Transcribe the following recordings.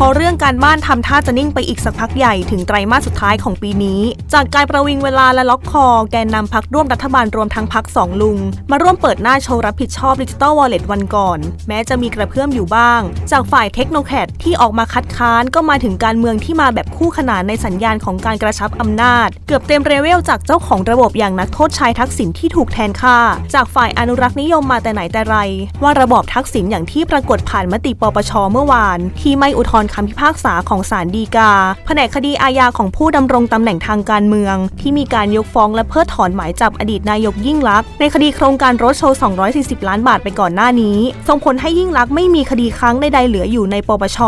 พราะเรื่องการบ้านทำท่าจะนิ่งไปอีกสักพักใหญ่ถึงไตรมาสสุดท้ายของปีนี้ จากการประวิงเวลาและล็อกคอ แกนนำพักร่วมรัฐบาลรวมทั้งพักสองลุง มาร่วมเปิดหน้าโชว์รับผิดชอบดิจิตอลวอลเล็ตวันก่อน แม้จะมีกระเพื่อมอยู่บ้าง จากฝ่ายเทคโนแครดที่ออกมาคัดค้านก็มาถึงการเมืองที่มาแบบคู่ขนานในสัญญาณของการกระชับอำนาจ เกือบเต็มเรเวลจากเจ้าของระบบอย่างนักโทษชายทักษิณที่ถูกแทนค่า จากฝ่ายอนุรักษ์นิยมมาแต่ไหนแต่ไร ว่าระบอบทักษิณอย่างที่ปรากฏผ่านมติปปชเมื่อวาน ที่ไม่อุทธรคำพิพากษาของศาลฎีกา แผนกคดีอาญาของผู้ดำรงตำแหน่งทางการเมือง ที่มีการยกฟ้องและเพิกถอนหมายจับอดีตนายกยิ่งลักษณ์ในคดีโครงการรถโชว์ 240 ล้านบาทไปก่อนหน้านี้ ส่งผลให้ยิ่งลักษณ์ไม่มีคดีค้างใดๆเหลืออยู่ในปปช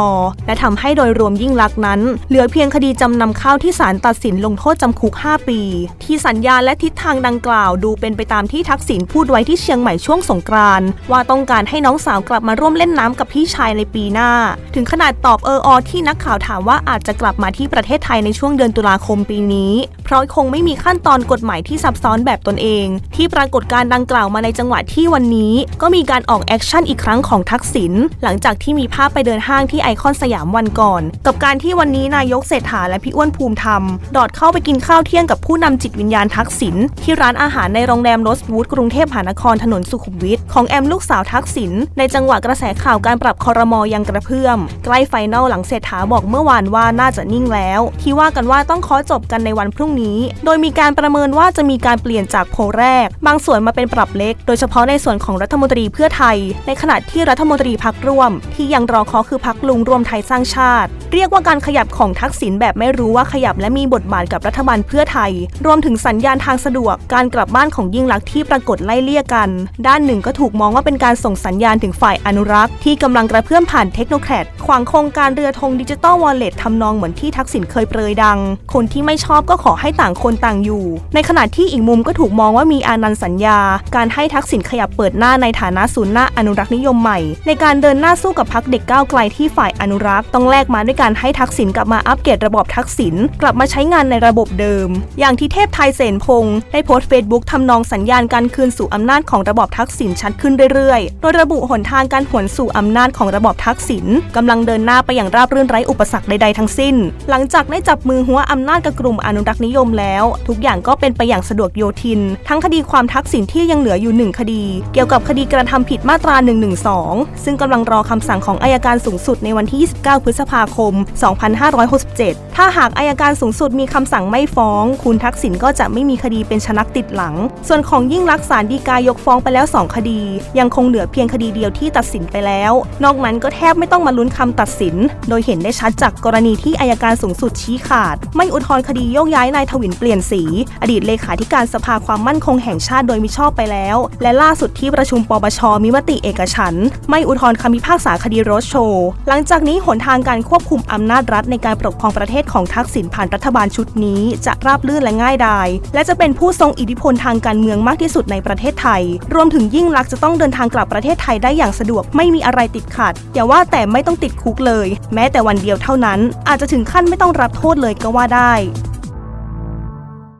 และทำให้โดยรวมยิ่งลักษณ์นั้น เหลือเพียงคดีจำนำข้าวที่ศาลตัดสินลงโทษจำคุก 5 ปี ที่สัญญาและทิศทางดังกล่าว ดูเป็นไปตามที่ทักษิณพูดไว้ที่เชียงใหม่ช่วงสงกรานต์ว่าต้องการให้น้องสาวกลับมาร่วมเล่นน้ำกับพี่ชายในปีหน้า ถึงขนาดตอบเอออที่นักข่าวถามว่าอาจจะกลับมาที่ประเทศไทยในช่วงเดือนตุลาคมปีนี้ เพราะคงไม่มีขั้นตอนกฎหมายที่ซับซ้อนแบบตนเอง ที่ปรากฏการดังกล่าวมาในจังหวะที่วันนี้ ก็มีการออกแอคชั่นอีกครั้งของทักษิณหลังจากที่มีภาพไปเดินห้างที่ไอคอนสยามวันก่อน กับการที่วันนี้นายกเศรษฐาและพี่อ้วนภูมิธรรม ดอดเข้าไปกินข้าวเที่ยงกับผู้นำจิตวิญญาณทักษิณที่ร้านอาหารในโรงแรมโรสวูดกรุงเทพมหานครถนนสุขุมวิทของแอมลูกสาวทักษิณในจังหวะกระแสข่าวการปรับคอรมอยังกระเพื่อมใกล้ไฟนอลหลังเศรษฐาบอกเมื่อวานว่าน่าจะนิ่งแล้ว ที่ว่ากันว่าต้องขอจบกันในวันพรุ่งนี้ โดยมีการประเมินว่าจะมีการเปลี่ยนจากโพแรก บางส่วนมาเป็นปรับเล็ก โดยเฉพาะในส่วนของรัฐมนตรีเพื่อไทย ในขณะที่รัฐมนตรีพักร่วม ที่ยังรอคอคือพักลุงรวมไทยสร้างชาติ เรียกว่าการขยับของทักษิณแบบไม่รู้ว่าขยับและมีบทบาทกับรัฐบาลเพื่อไทย รวมถึงสัญญาณทางสะดวก การกลับบ้านของยิ่งลักษณ์ที่ปรากฏไล่เลี่ยกัน ด้านหนึ่งก็ถูกมองว่าเป็นการส่งสัญญาณถึงฝ่ายอนุรักษ์ที่กำลังกระเพื่อมผ่านเทคโนแครดขวางโครงการเรือธงดิจิตอลวอลเล็ตทำนองเหมือนที่ทักษิณเคยเปรยดัง คนที่ไม่ชอบก็ขอให้ต่างคนต่างอยู่ ในขณะที่อีกมุมก็ถูกมองว่ามีอานันต์สัญญา การให้ทักษิณขยับเปิดหน้าในฐานะศูนย์หน้าอนุรักษ์นิยมใหม่ ในการเดินหน้าสู้กับพักเด็กก้าวไกลที่ฝ่ายอนุรักษ์ต้องแลกมาด้วยการให้ทักษิณกลับมาอัปเกรดระบบทักษิณกลับมาใช้งานในระบบเดิม อย่างที่เทพไทยเสนพงศ์ได้โพสต์เฟซบุ๊กทำนองสัญญาณการคืนสู่อำนาจของระบบทักษิณชัดขึ้นเรื่อยๆ โดยระบุหนทางการหวนสู่อำนาจของระบบทักษิณกำลังเดินหน้าไปอย่างราบรื่นไร้อุปสรรคใดๆทั้งสิ้น หลังจากได้จับมือหัวอำนาจกับกลุ่มอนุรักษ์นิยมแล้ว ทุกอย่างก็เป็นไปอย่างสะดวกโยทิน ทั้งคดีความทักษิณที่ยังเหลืออยู่หนึ่งคดี เกี่ยวกับคดีกระทำผิดมาตรา 112 ซึ่งกำลังรอคำสั่งของอายการสูงสุดในวันที่ 29 พฤษภาคม 2567 ถ้าหากอายการสูงสุดมีคำสั่งไม่ฟ้อง คุณทักษิณก็จะไม่มีคดีเป็นชนักติดหลัง ส่วนของยิ่งลักษาลฎีกายกฟ้องไปแล้ว 2 คดี ยังคงเหลือเพียงคดีเดียวที่ตัดสินไปแล้ว นอกนั้นก็แทบไม่ต้องมาลุ้นคำตัดสินโดยเห็นได้ชัดจากกรณีที่อายการสูงสุดชี้ขาด ไม่อุทธรณ์คดีโยกย้ายนายทวินเปลี่ยนสี อดีตเลขาธิการสภาความมั่นคงแห่งชาติโดยมิชอบไปแล้ว และล่าสุดที่ประชุมปปชมีมติเอกฉันไม่อุทธรณ์คำพิพากษาคดีโรสโชว์หลังจากนี้หนทางการควบคุมอำนาจรัฐในการปกครองประเทศของทักษิณผ่านรัฐบาลชุดนี้จะราบรื่นและง่ายดาย และจะเป็นผู้ทรงอิทธิพลทางการเมืองมากที่สุดในประเทศไทย รวมถึงยิ่งลักษณ์จะต้องเดินทางกลับประเทศไทยได้อย่างสะดวกไม่มีอะไรติดขัดอย่าว่าแต่ไม่ต้องติดคุกเลยแม้แต่วันเดียวเท่านั้น อาจจะถึงขั้นไม่ต้องรับโทษเลยก็ว่าได้